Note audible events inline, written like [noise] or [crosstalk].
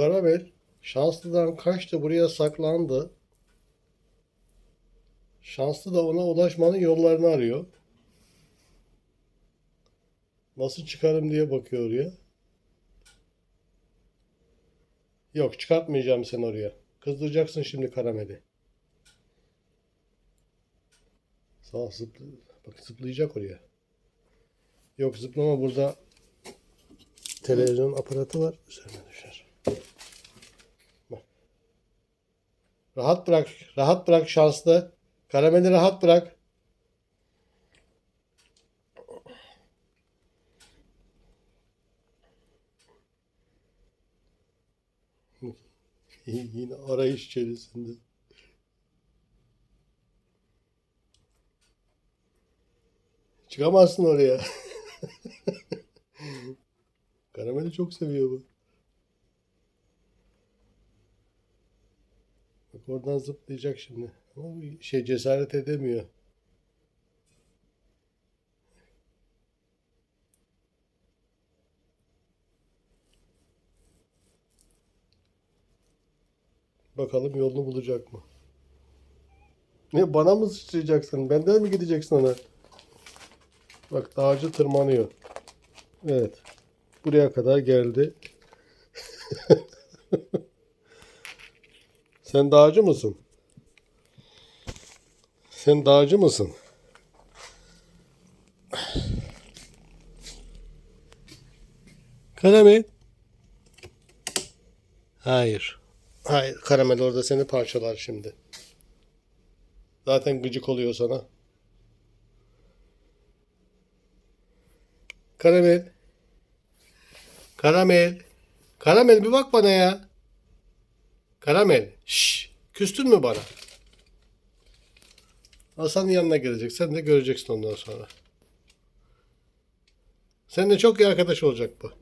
Karamel şanslıdan kaçtı buraya saklandı. Şanslı da ona ulaşmanın yollarını arıyor. Nasıl çıkarım diye bakıyor oraya. Yok çıkartmayacağım seni oraya. Kızdıracaksın şimdi karameli. Sağ ol, zıpl Bak zıplayacak oraya. Yok zıplama burada televizyon aparatı var. Üzerine düşer. Rahat bırak. Rahat bırak şanslı. Karameli rahat bırak. [laughs] Yine arayış içerisinde. Çıkamazsın oraya. [laughs] Karameli çok seviyor bu. Bak oradan zıplayacak şimdi. Ama şey cesaret edemiyor. Bakalım yolunu bulacak mı? Ne bana mı sıçrayacaksın? Benden mi gideceksin ona? Bak dağcı tırmanıyor. Evet. Buraya kadar geldi. [laughs] Sen dağcı mısın? Sen dağcı mısın? Karamel. Hayır. Hayır. Karamel orada seni parçalar şimdi. Zaten gıcık oluyor sana. Karamel. Karamel. Karamel bir bak bana ya. Karamel. Şş, küstün mü bana? Hasan'ın yanına gelecek. Sen de göreceksin ondan sonra. Seninle çok iyi arkadaş olacak bu.